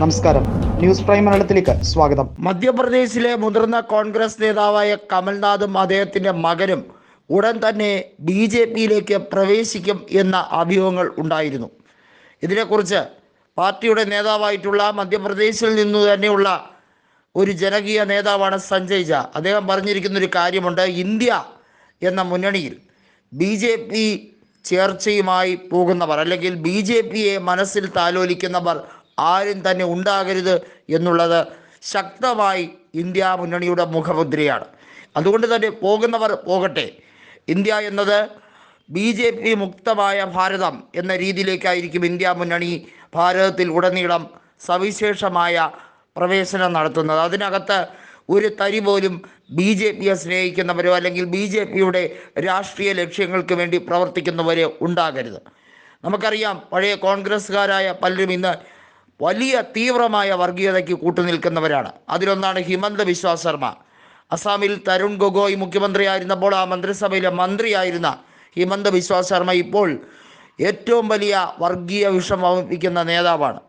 നമസ്കാരം. News prime മലയാളത്തിലേക്ക് സ്വാഗതം. മധ്യപ്രദേശിലെ മുതിർന്ന കോൺഗ്രസ് നേതാവായ കമൽനാഥും അദ്ദേഹത്തിന്റെ മകനും ഉടൻ തന്നെ ബി ജെ പിയിലേക്ക് പ്രവേശിക്കും എന്ന അഭ്യൂഹങ്ങൾ ഉണ്ടായിരുന്നു. ഇതിനെക്കുറിച്ച് പാർട്ടിയുടെ നേതാവായിട്ടുള്ള മധ്യപ്രദേശിൽ നിന്നു തന്നെയുള്ള ഒരു ജനകീയ നേതാവാണ് സഞ്ജയ് ജ. അദ്ദേഹം പറഞ്ഞിരിക്കുന്ന ഒരു കാര്യമുണ്ട്. ഇന്ത്യ എന്ന മുന്നണിയിൽ ബി ജെ പി ചേർച്ചയുമായി പോകുന്നവർ അല്ലെങ്കിൽ ബി ജെ പിയെ മനസ്സിൽ താലോലിക്കുന്നവർ ആരും തന്നെ ഉണ്ടാകരുത് എന്നുള്ളത് ശക്തമായി ഇന്ത്യ മുന്നണിയുടെ മുഖമുദ്രയാണ്. അതുകൊണ്ട് തന്നെ പോകുന്നവർ പോകട്ടെ. ഇന്ത്യ എന്നത് ബി ജെ പി മുക്തമായ ഭാരതം എന്ന രീതിയിലേക്കായിരിക്കും ഇന്ത്യ മുന്നണി ഭാരതത്തിൽ ഉടനീളം സവിശേഷമായ പ്രവേശനം നടത്തുന്നത്. അതിനകത്ത് ഒരു തരി പോലും ബി ജെ പിയെ സ്നേഹിക്കുന്നവരോ അല്ലെങ്കിൽ ബി ജെ പിയുടെ രാഷ്ട്രീയ ലക്ഷ്യങ്ങൾക്ക് വേണ്ടി പ്രവർത്തിക്കുന്നവരോ ഉണ്ടാകരുത്. നമുക്കറിയാം പഴയ കോൺഗ്രസ്സുകാരായ പലരും ഇന്ന് വലിയ തീവ്രമായ വർഗീയതയ്ക്ക് കൂട്ടുനിൽക്കുന്നവരാണ്. അതിലൊന്നാണ് ഹിമന്ത ബിശ്വ ശർമ്മ. അസാമിൽ തരുൺ ഗൊഗോയ് മുഖ്യമന്ത്രിയായിരുന്നപ്പോൾ ആ മന്ത്രിസഭയിലെ മന്ത്രിയായിരുന്ന ഹിമന്ത ബിശ്വ ശർമ്മ ഇപ്പോൾ ഏറ്റവും വലിയ വർഗീയ വിഷം വമിപ്പിക്കുന്ന നേതാവാണ്.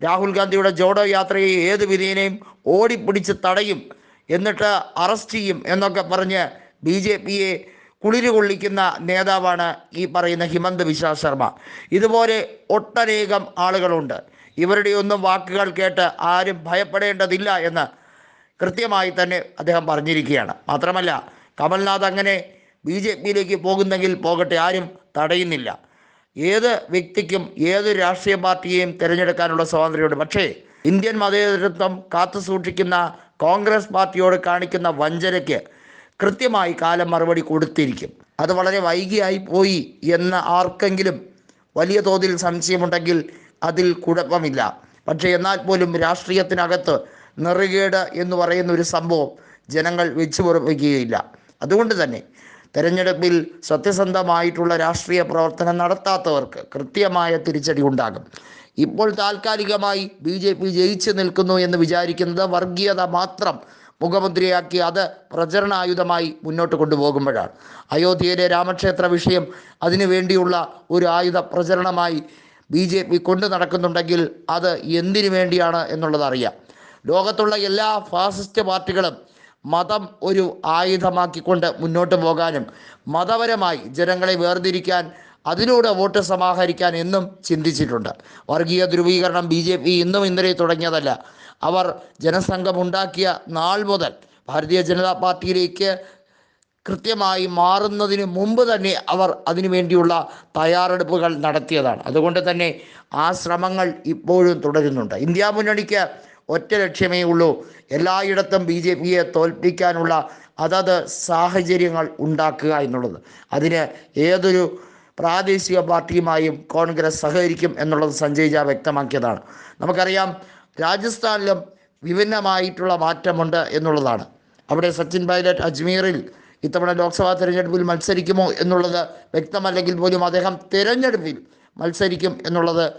രാഹുൽ ഗാന്ധിയുടെ ജോഡോ യാത്രയെ ഏത് വിധേനയും ഓടിപ്പിടിച്ച് തടയും എന്നിട്ട് അറസ്റ്റ് ചെയ്യും എന്നൊക്കെ പറഞ്ഞ് ബി ജെ പിയെ കുളിര് കൊള്ളിക്കുന്ന നേതാവാണ് ഈ പറയുന്ന ഹിമന്ത് ബിശ്വ ശർമ്മ. ഇതുപോലെ ഒട്ടനേകം ആളുകളുണ്ട്. ഇവരുടെ ഒന്നും വാക്കുകൾ കേട്ട് ആരും ഭയപ്പെടേണ്ടതില്ല എന്ന് കൃത്യമായി തന്നെ അദ്ദേഹം പറഞ്ഞിരിക്കുകയാണ്. മാത്രമല്ല കമൽനാഥ് അങ്ങനെ ബി ജെ പിയിലേക്ക് പോകുന്നെങ്കിൽ പോകട്ടെ ആരും തടയുന്നില്ല. ഏത് വ്യക്തിക്കും ഏത് രാഷ്ട്രീയ പാർട്ടിയെയും തിരഞ്ഞെടുക്കാനുള്ള സ്വാതന്ത്ര്യമുണ്ട്. പക്ഷേ ഇന്ത്യൻ മതേതരത്വം കാത്തു സൂക്ഷിക്കുന്ന കോൺഗ്രസ് പാർട്ടിയോട് കാണിക്കുന്ന വഞ്ചനയ്ക്ക് കൃത്യമായി കാലം മറുപടി കൊടുത്തിരിക്കും. അത് വളരെ വൈകിയായി പോയി എന്ന് ആർക്കെങ്കിലും വലിയ തോതിൽ സംശയമുണ്ടെങ്കിൽ അതിൽ കുഴപ്പമില്ല. പക്ഷേ എന്നാൽ പോലും രാഷ്ട്രീയത്തിനകത്ത് നെറുകേട് എന്ന് പറയുന്ന ഒരു സംഭവം ജനങ്ങൾ വെച്ചു പുറപ്പിക്കുകയില്ല. അതുകൊണ്ട് തന്നെ തെരഞ്ഞെടുപ്പിൽ സത്യസന്ധമായിട്ടുള്ള രാഷ്ട്രീയ പ്രവർത്തനം നടത്താത്തവർക്ക് കൃത്യമായ തിരിച്ചടി ഉണ്ടാകും. ഇപ്പോൾ താൽക്കാലികമായി ബി ജെ പി ജയിച്ചു നിൽക്കുന്നു എന്ന് വിചാരിക്കുന്നത് വർഗീയത മാത്രം മുഖമുദ്രയാക്കി അത് പ്രചരണായുധമായി മുന്നോട്ട് കൊണ്ടുപോകുമ്പോഴാണ്. അയോധ്യയിലെ രാമക്ഷേത്ര വിഷയം അതിനുവേണ്ടിയുള്ള ഒരു ആയുധ പ്രചരണമായി ബി ജെ പി കൊണ്ടു നടക്കുന്നുണ്ടെങ്കിൽ അത് എന്തിനു വേണ്ടിയാണ് എന്നുള്ളത് അറിയാം. ലോകത്തുള്ള എല്ലാ ഫാസിസ്റ്റ് പാർട്ടികളും മതം ഒരു ആയുധമാക്കിക്കൊണ്ട് മുന്നോട്ട് പോകാനും മതപരമായി ജനങ്ങളെ വേർതിരിക്കാൻ അതിലൂടെ വോട്ട് സമാഹരിക്കാൻ എന്നും ചിന്തിച്ചിട്ടുണ്ട്. വർഗീയ ധ്രുവീകരണം ബി ജെ പി ഇന്നും ഇന്നലെ തുടങ്ങിയതല്ല. അവർ ജനസംഘമുണ്ടാക്കിയ നാൾ മുതൽ ഭാരതീയ ജനതാ പാർട്ടിയിലേക്ക് കൃത്യമായി മാറുന്നതിന് മുമ്പ് തന്നെ അവർ അതിനുവേണ്ടിയുള്ള തയ്യാറെടുപ്പുകൾ നടത്തിയതാണ്. അതുകൊണ്ട് തന്നെ ആ ശ്രമങ്ങൾ ഇപ്പോഴും തുടരുന്നുണ്ട്. ഇന്ത്യ മുന്നണിക്ക് ഒറ്റ ലക്ഷ്യമേ ഉള്ളൂ. എല്ലായിടത്തും ബി ജെ പിയെ തോൽപ്പിക്കാനുള്ള അതത് സാഹചര്യങ്ങൾ ഉണ്ടാക്കുക എന്നുള്ളത്. അതിന് ഏതൊരു പ്രാദേശിക പാർട്ടിയുമായും കോൺഗ്രസ് സഹകരിക്കും എന്നുള്ളത് സഞ്ജയ് ജാ വ്യക്തമാക്കിയതാണ്. നമുക്കറിയാം രാജസ്ഥാനിലും വിഭിന്നമായിട്ടുള്ള മാറ്റമുണ്ട് എന്നുള്ളതാണ്. അവിടെ സച്ചിൻ പൈലറ്റ് അജ്മീറിൽ ഇത്തവണ ലോക്സഭാ തെരഞ്ഞെടുപ്പിൽ മത്സരിക്കുമോ എന്നുള്ളത് വ്യക്തമല്ലെങ്കിൽ പോലും അദ്ദേഹം തിരഞ്ഞെടുപ്പിൽ മത്സരിക്കും എന്നുള്ളത്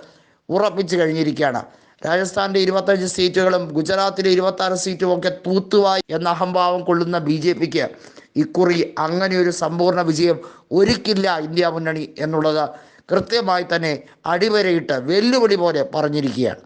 ഉറപ്പിച്ചു കഴിഞ്ഞിരിക്കുകയാണ്. രാജസ്ഥാന്റെ ഇരുപത്തഞ്ച് സീറ്റുകളും ഗുജറാത്തിലെ ഇരുപത്തി ആറ് സീറ്റും ഒക്കെ തൂത്തുവായി എന്ന അഹംഭാവം കൊള്ളുന്ന ബി ജെ പിക്ക് ഇക്കുറി അങ്ങനെ ഒരു സമ്പൂർണ വിജയം ഒരുക്കില്ല ഇന്ത്യ മുന്നണി എന്നുള്ളത് കൃത്യമായി തന്നെ അടിവരയിട്ട് വെല്ലുവിളി പോലെ പറഞ്ഞിരിക്കുകയാണ്.